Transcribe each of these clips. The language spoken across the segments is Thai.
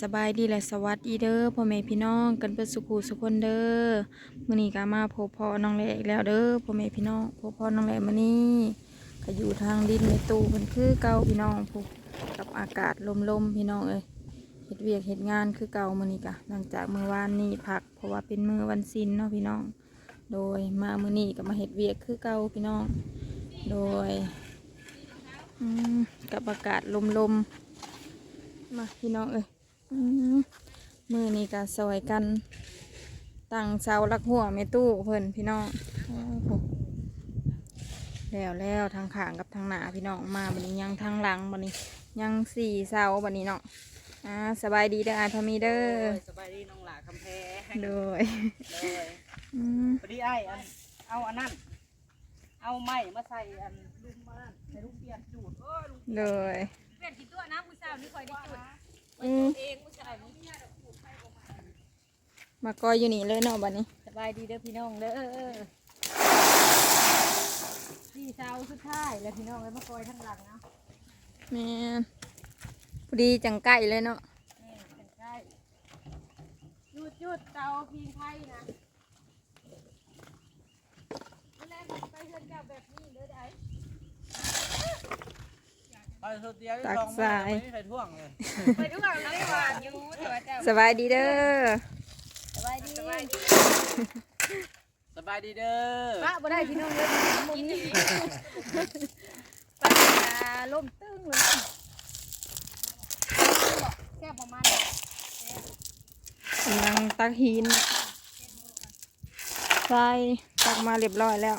สบายดีและสวัสดีเด้อพ่อแม่พี่น้องกันเปิดสุขุสุคนเด้อมื้อนี้ก็มาพบพ่อน้องแหล่อีกแล้วเด้อพ่อแม่พี่น้องพบพ่อน้องแหล่มื้อนี้ก็อยู่ทางดินในตู้เพิ่นคือเก่าพี่น้องพูกับอากาศลมๆพี่น้องเอ้ยเฮ็ดเวียกเฮ็ดงานคือเก่ามื้อนี้กะหลังจากมื้อวานนี้พัก เพราะว่าเป็นมื้อวันศีลเนาะพี่น้อง โดยมามื้อนี้ก็มาเฮ็ดเวียกคือเก่าพี่น้อง โดยกับอากาศลมๆมาพี่น้องเอ้ย มมือนี้ก็ซอยกัน ตั้งเสาลักหัวไม่ตู้เพิ่นพี่น้องโอ้โหแล้วแล้วทางขางกับทางหน้าพี่น้องมาบันนี้ยังทางหลังบันนี้ยังสี่เสาบันนี้เนาะอ่าสบายดีเด้ออาทอมีเด้อสบายดีน้องหลาคำแพงโดยเลยอืมพอดีไอ้อันเอาอันนั้นเอาไม้มาใส่อันลุมมานั่นใส่ลุมเปลี่ยนจูดเออลุมโดยเปลี่ยนกี่ตัวนะผู้สาวนี่คอยได้จุด อืมเองผู้ชายนี่มากอยอยู่นี่เลยเนาะบันนี้สบายดีเด้อพี่น้องเด้อพี่สาวสุดท้ายแล้วพี่น้องเลยมาคอยทั้งหลังเนาะแม่นพอดีจังไก่เลยเนาะนี่เป็นใกล้หยุดหยุดเตาพิงไพ่นะเมื่อแรกผมไปเฮือนเจ้าแบบนี้เลยได้ ไปสุดเดียวที่สองมือไม่มีใครท่วงเลยไปทุกอย่างเลยหวานอยู่แต่ว่าเจ้าสบายดีเด้อสบายดีสบายดีสบายดีเด้อป้าบ่ได้พี่น้องเลยกินนี่ป้าจะล่มตึ้งเลยแค่ประมาณกำลังตักหินใช่ตักมาเรียบร้อยแล้ว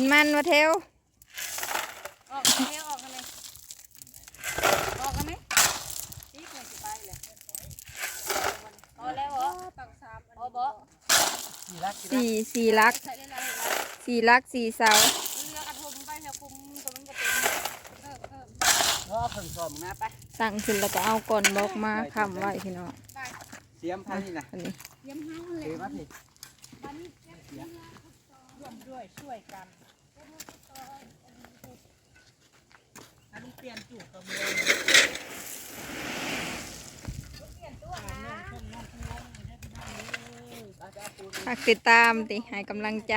นมันวะเทวออกกันไหมออกกันไหมออกกันไหมนี่ควรจะไปเลยพอแล้วเหรอตังสามพอบ่กี่รักกี่รักสี่สี่ลัก ใส่ได้แล้วสี่ลักสี่เสาเรือกระทงไปแถวคุมตัวมันก็เป็นเพิ่มเพิ่มเพราะเพิ่งสอบนะไปตั้งขึ้นแล้วก็เอาก่อนบล็อกมาค้ำไว้พี่น้องไปเสียมพันนี่นะอันนี้เยี่ยมห้าเลเสียยมมาสิบ้านนี้ร่วมด้วยช่วยกันอันนี้ เปลี่ยนจูดกับมือเปลี่ยนตัวนะอาจจะปูนฝากติดตามติให้กำลังใจ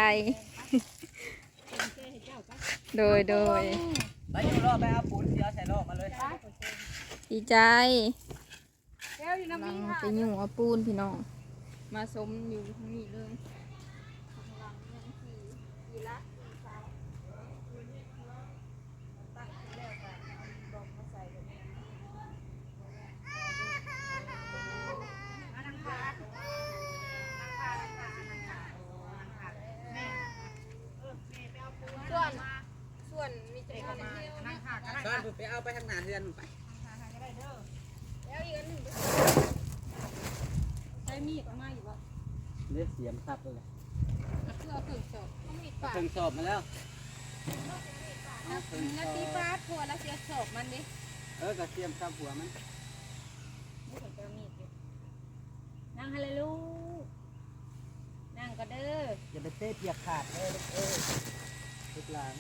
โดยโดยไปอยู่รอบไปเอาปูนเสียใส่รอบมาเลยดีใจแก้วอยู่กำลัน้ำงมีค่ะไปยุ่งเอาปูนพี่น้อง มาสมอยู่ทางนี้เลย ส่วน ส่วนมีจะมาเที่ยวนะ บ้านไปเอาไปทางหน้าเรือนไปแล้วอีกอันหนึ่งใช้มีดออกมาอยู่ป่ะเลือเสียมซับเลยเพื่อถึงจบต้องมีดปาดเพิ่งสอบมาแล้วนาทีปาดพอแล้วเสียศพมันดิเออกระเทียมซับหัวมันนี่ผมจะมีดอยู่นั่งให้เลยลูกนั่งก็เด้ออย่าไปเตะเปียกขาดเลยเออลูกหลาน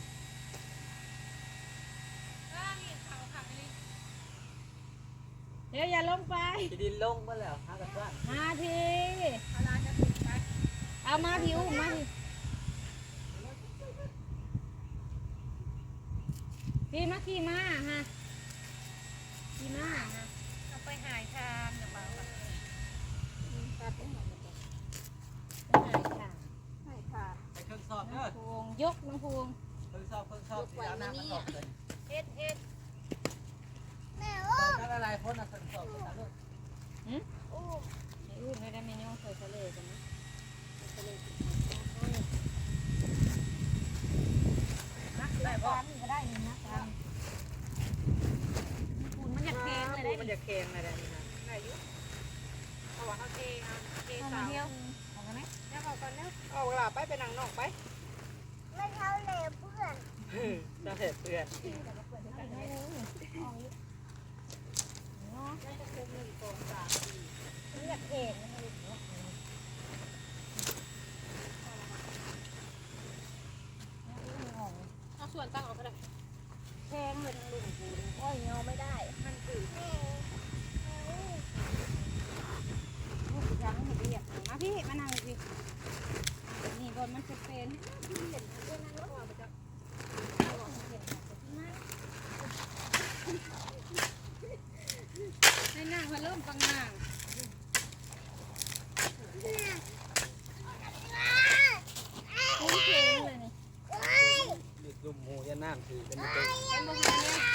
เดี๋ยวอย่าลง ไปจะดินลงมาแล้วหากระซ้านมาทีเอามาผิวมาทีพี่มาขี่มาฮะขี่มาฮะเอาไปหายทานหรือเปล่าตัดไปหายทานหายทานไปเครื่องสอบเด้อพวงยกน้องพวงเครื่องสอบเครื่องสอบสีเอาน้ำมาสอบเลยเฮ็ดเฮ็ด ถ้าละลายพ้นอะเองสอบเลยนะลูกหืมไอ้อุ่นไม่ได้ไม่ย่องเคยทะเลกันนะทะเลนักได้บ้านก็ได้นี่นะคุณมันอยากแข็งเลยได้มันจะแข็งอะไรนี่นะได้ยู่เพราะว่าเขาเทเอาเทสาวเอากันไหมแล้วเอากันแล้วเอาเวลาไปไปนั่งนอกไปไม่เท่าเลยเพื่อนจะเสร็จเพื่อน เอาส่วนตั้งออกก็ได้ แพงเลยลุงปูอ้อยเงาไม่ได้ มันตื่นลูกยังไม่เรียกมาพี่ มานั่งสินี่บนมันจะเป็น นาคือกันเป็นเป็นบ่หาเนี่ย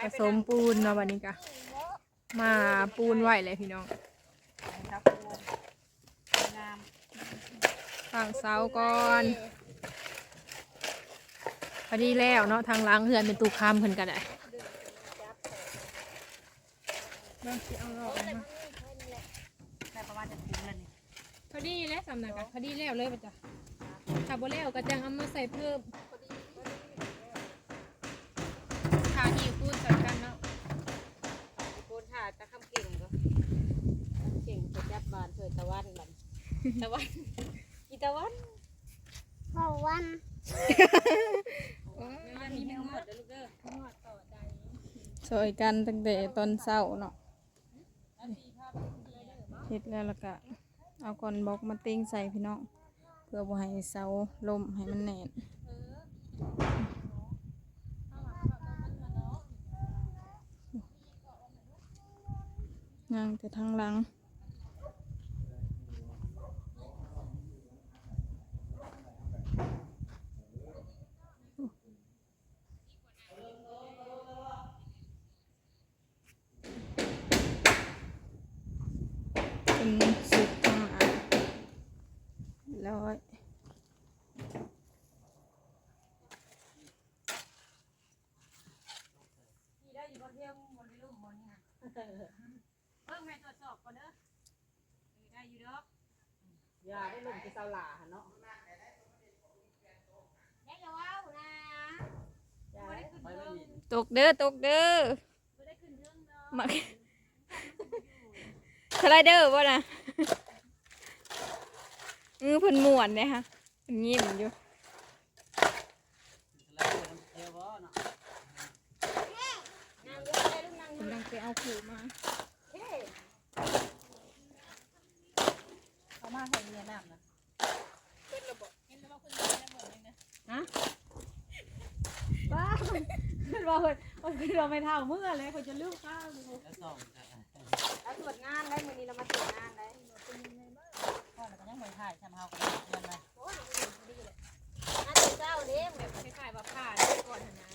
ผสมปูนเนาะวันนี้กะมาปูนไหวเลยพี่น้องครับงามฝั่งเสาก่อนพอดีแล้วเนาะทางหล้างเฮือนเป็นตูคามเพิ่นกันได้เบิ่งสิเอาออกนะได้ประมาณจะถึงแล้วนี่พอดีแล้วสำนักอะพอดีแล้วเลยป่ะจ๊ะถ้าบ่แล้วก็จังเอามาใส่เพิ่มขาหีบ ปูนใส่กันเนาะโคนถ่าตะคำเก่งก็เก่งจะจับบานเถิดตะวันบันตะวันอีตะวันเพราะวันมันมีแมงหมดเด้อลูกเด้อสวยกันตั้งแต่ตอนเช้าเนาะเฮ็ดแล้วแล้วก็เอาก้อนบล็อกมาติ้งใส่พี่น้องเพื่อบ่ให้เสาล่มให้มันแน่นางแต่ทางหลัง เป็นสุดทางอะร้อย ที่ได้อยู่บนเที่ยวบนในลุ่มบนนี่นะเพิ่งแม่ตรวจสอบก่อนเด้อได้อยู่ดอก ยาได้ลงที่เสาหลาหั่นเนาะ ได้แล้วว้าวนะ ยาได้ไปไม่มี ตกเด้อตกเด้อไม่ได้ขึ้นเรื่องเนาะมาสไลเดอร์ป่ะนะเออเพิ่นม่วนเนี่ยค่ะเพิ่นยิ้มอยู่แล้วน้ำเทียวบ่เนาะนางเยอะได้ลูกนางกำลังไปเอาขู่มาเฮ้เอามาใส่เมียน้ำนะฮะ บ้าขึ้นมาเพิ่นมันคือเราไม่เท่าเมื่อเลยคนจะลืมข้าวเลยแล้วส่องกันเราตรวจงานได้มื้อนี้เรามาตรวจงานได้พ่อแล้วก็ยังไม่ถ่ายทำเฮากันเดือนเลยโอ้ยดีเลยอันเจ้าเด้แบบคล้ายๆว่าผ่านก่อนนะ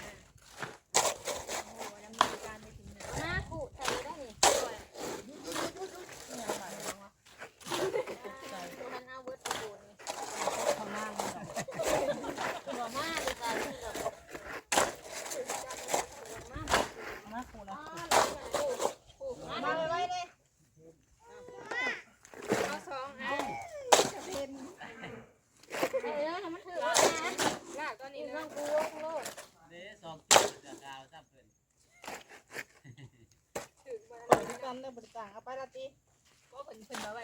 คนเพิ่นมาไว้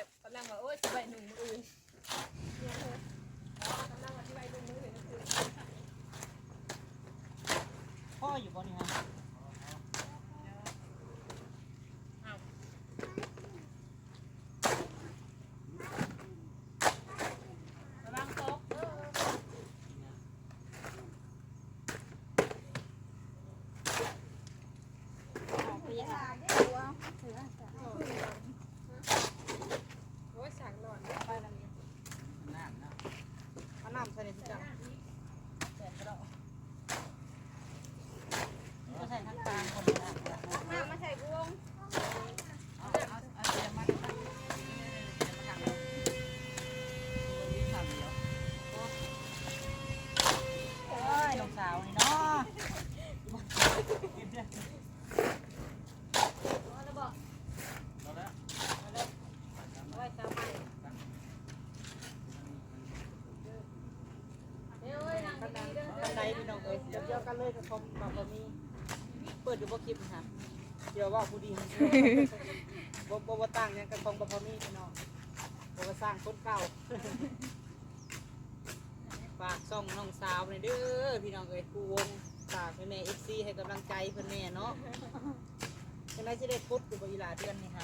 แบบเอ้ยเดียวกันเลยกับคอมบบมีเปิดอยู่บ่คลิปนะเดี๋ยวว่าผู้ดีบ่บ่บ่ต่างหยังกับของบามีพี่น้องบ่ว่าสร้างคนเก่าฝากส่องน้องสาวหน่อยเด้อพี่น้องเอ้ยผู้วงฝากแม่แม่เอฟซีให้กำลังใจเพิ่นแน่เนาะจังได๋สิได้พุดอยู่บ่อีหลาเดือนนี้ค่ะ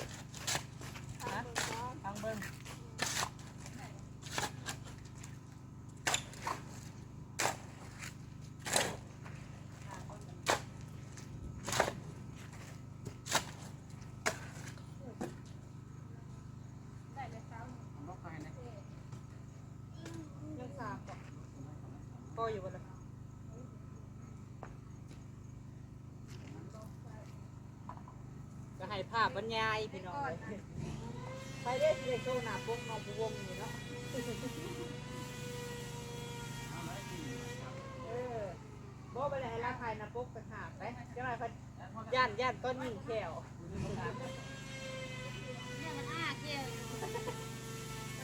ฮะฟังเบิ่ง ล็อกไปนะ ยังสามบ่พ ออยู่บ่ล่ะก็ให้ภาพบรรยายพี่น้องเอ้ยไปเด้อสิได้โชว์หน้าปกน้องผู้วงนี่เนาะเออบ่ไปเลยให้ราคายนะปุ๊กไปหาไปจังไรพันย่านย่านต้นยิงแขวเนี่ยมันอ้าเกี่ยว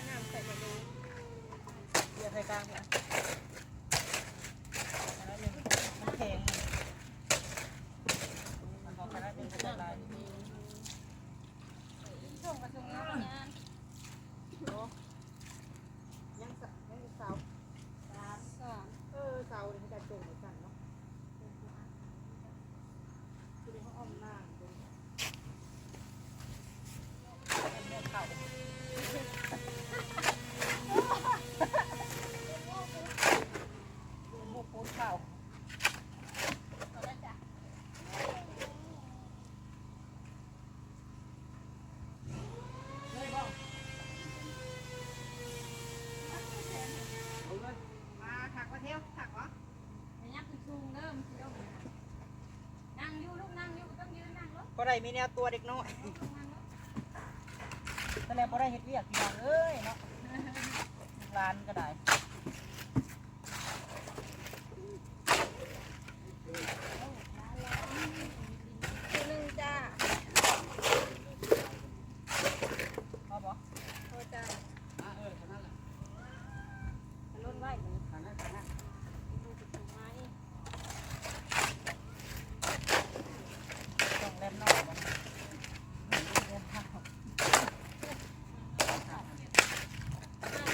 น้ำใส่กระดูเดี๋ยวใส่กลางเนี่ยอันนั้นมันมันแข็งมันของคณะเป็นละลาย ส่งกระทรวงงานงาน โอ้ยังสะยังเสา สามสอง เออเสาเนี่ยมันจะโจงเหมือนกันเนาะคือเขาอ้อมหน้าเป็นเป็นเนื้อเข่า หมูปูนเข่า ต่อแล้วจ้ะ เลยบ่ เอาเลย มาถักมาเที่ยวถักวะ ในยักษ์คือสูงเริ่มเที่ยวนั่งอยู่ลูกนั่งอยู่ต้องยืนนั่งลูก ก็ ได้มีแนวตัวเด็กน้อยนั่งลูกแสดงว่าได้เฮ็ดเวียกพี่น้องเอ้ยเนาะร้านก็ได้ คือหนึ่งจ้า พอบ่ โทษจ้า อะเออแค่นั้นแหละ ล้นไว้ ทางนั้นทางนั้น ดูสิถูกไหม ต้องเล่นนอกบ่เล่นข้าว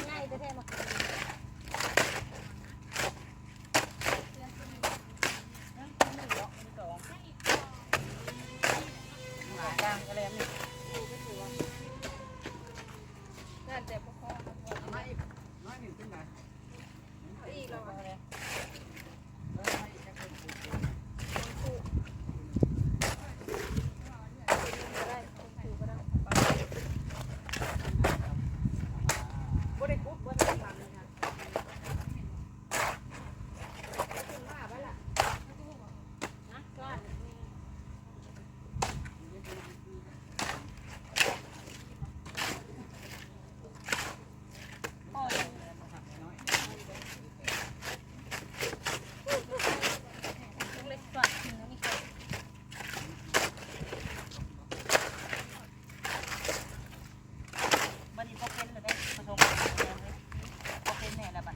ง่ายๆแท้ๆมา นั่นคือหนึ่งเนาะมีสองหากลางก็แล้วนี่ น่าจะประคอง เอามาอีกน้อยหนึ่งขึ้นไหน อีกแล้ว เอาเลย เออมาอีกแค่คนเดียว ได้คงถือก็ได้ บ่ได้กุ๊บบ่ได้ตังนี่ค่ะขึ้นมาไปล่ะ นะก้อน พ่อเลย น้อย ลูกเล็กก่อนถึงนี่ก่อน บัดนี้พอเป็นเลยได้ผสมกันเลยพอเป็นแน่แล้วบัด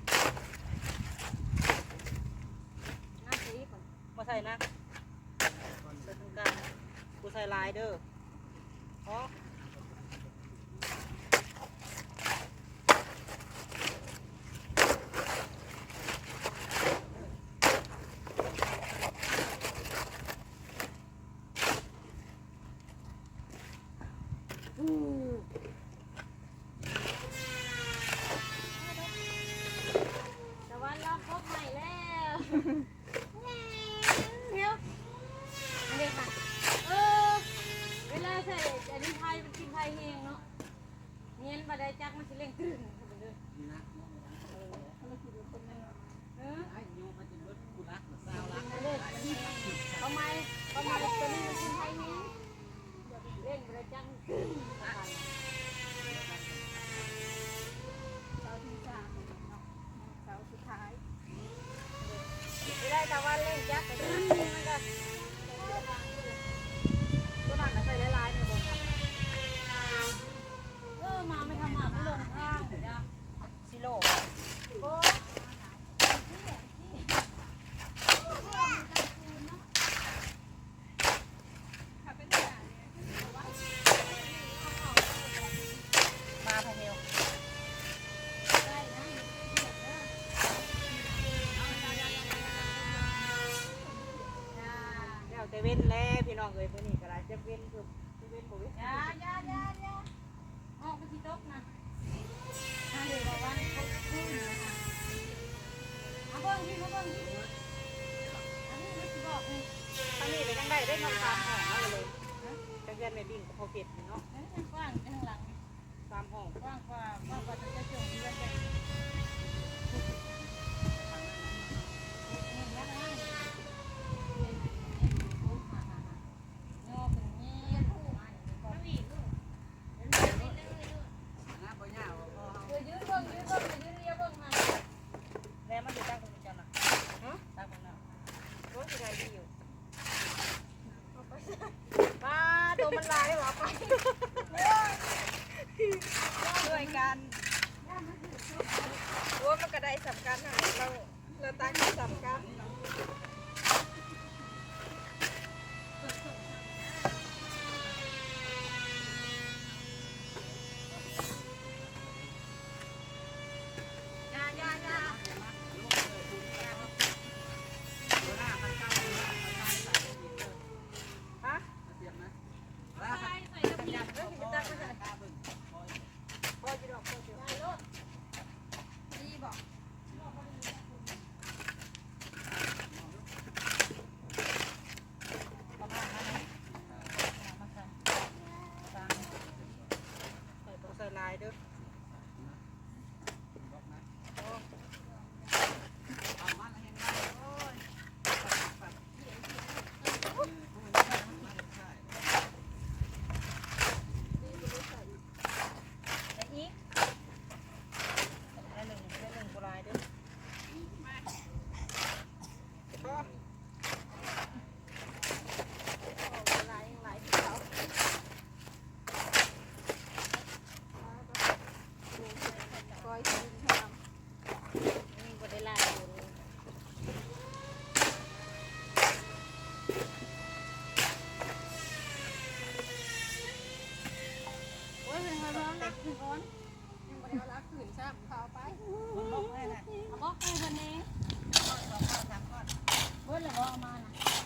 น้ำสีก่อน บ่ใส่นะใส่ตรงกลางกูใส่ลาย เด้อ น้องเลย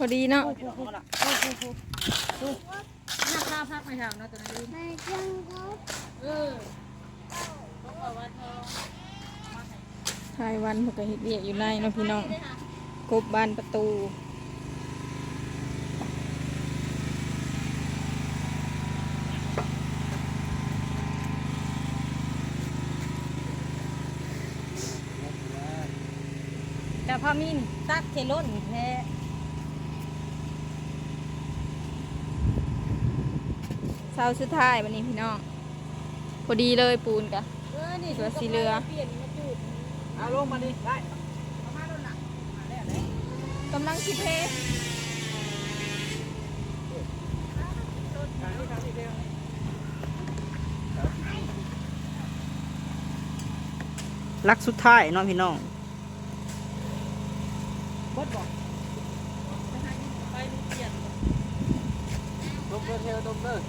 อดีเนาะน่าข้าพักไม่ทำนะตัวนี้ในจังก็เออทายวันพวกกระหิดเวียกอยู่ไรเนาะพี่น้องกบบานประตูแต่พามินตักเทลน เสาร์สุดท้ายวันนี้พี่น้องพอดีเลยปูนกะเตัวสีเหลือซีเอาลงมาดิได้กำลังสิเทกรียล์ลักสุดท้ายน้องพี่น้อง theo đông nữa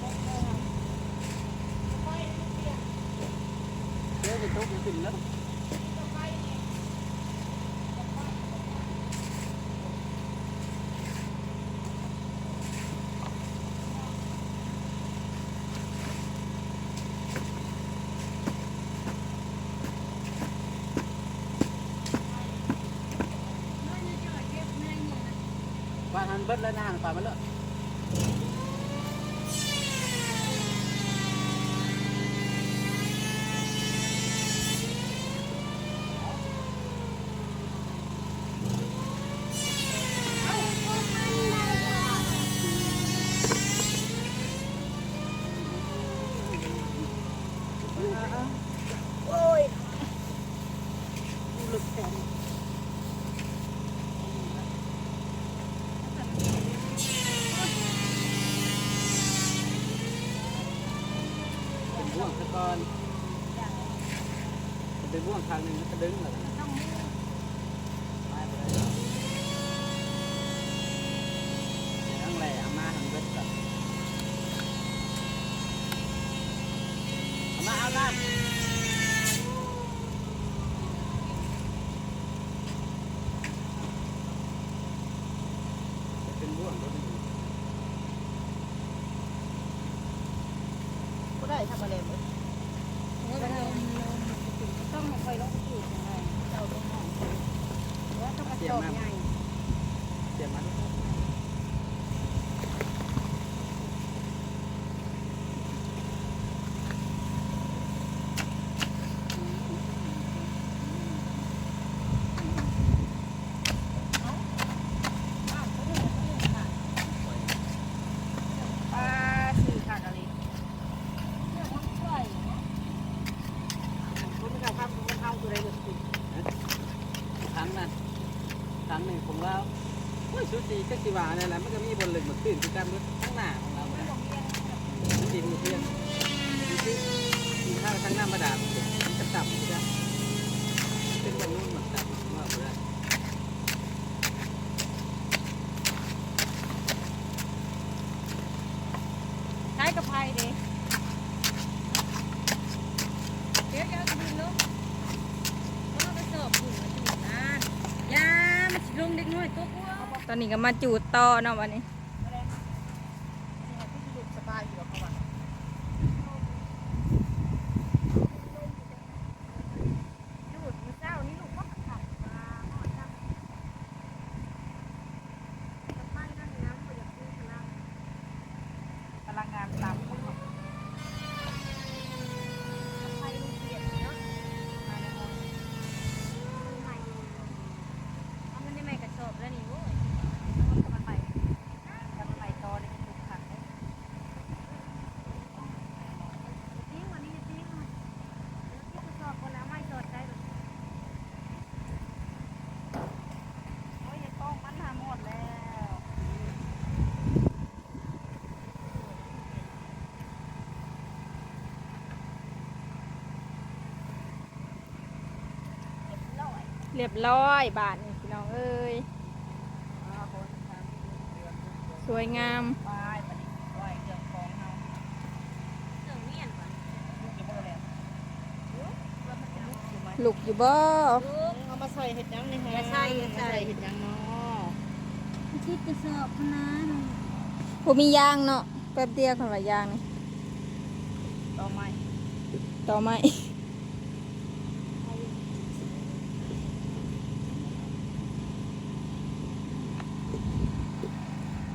thế thì tốt cái tình lắm. Bạn ăn bớt lên hàng phải mới lợn เป็นม่วงซะก่อนจะเป็นบ่วงทางหนึ่งมันจะดึงเหรอ remember. นี้ก็มาจูดต่อเนาะวันนี้ ลูกสบายอยู่กับเขาว่า จุดมื้อเช้านี่ลูกก็ขับมาหอดจังกระไพนั่นน้ำบ่อยากซื้อพลัง พลังงานต่ำ กระไพลูกเกียดเนาะมาแล้วมันใหม่เอามันได้ใหม่กระสอบแล้วนี่โว้ย ทำมันใหม่ทำมันใหม่ต่อเลยมันถูกขัดเลย ทิ้งวันนี้ทิ้งมันที่กระสอบคนละไม่สอดใจแบบ โอ้ยยายป้องมันหาหมดแล้ว เรียบร้อยบาทนี่พี่น้องเอ้ยอ้าวคนทางเดือนสวยงามไปปฏิบัติไว้เรื่องของเฮาเรื่องเมียนว่ะลูกอยู่บ่แล้วว่ามันจะลุกอยู่ไหมลูกอยู่บ่เอามาใส่เห็ดหยังนี่ฮะอย่าใส่อย่าใส่เห็ดหยังเนาะคิดจะสอบคณะหนึ่งผมมียางเนาะแป๊บเดียวคนละยางนี่ต่อไม้ต่อไม้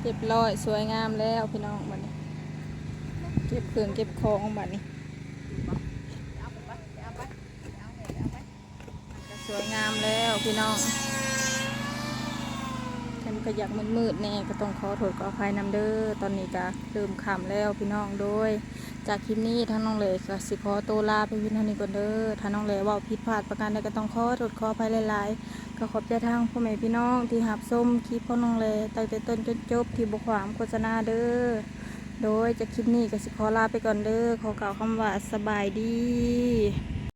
เรียบร้อยสวยงามแล้วพี่น้องบัดนี้ เก็บเครื่องเก็บของบัดนี้สวยงามแล้วพี่น้องแต่มันก็อยากมืดๆแน่ก็ต้องขอโทษขออภัยนำเด้อตอนนี้ก็เริ่มค่ำแล้วพี่น้องโดย จากคลิปนี้ทั้งน้องเลยก็สิขอตัวลาไปพียงเท่านี้ก่อนเด้อถ้าน้องเลยว่าผิดพลาดประการใดก็ต้องขอโทษขออภัยหลายๆ ก็ขอบใจทางพ่อแม่พี่น้องที่หับส้มคลิปพ่อน้องเลยตั้งแต่ต้นจนจบที่บุความโฆษณาเด้อ โดยจะคลิปนี้ก็สิขอลาไปก่อนเด้อ ขอกล่าวคำว่าสบายดี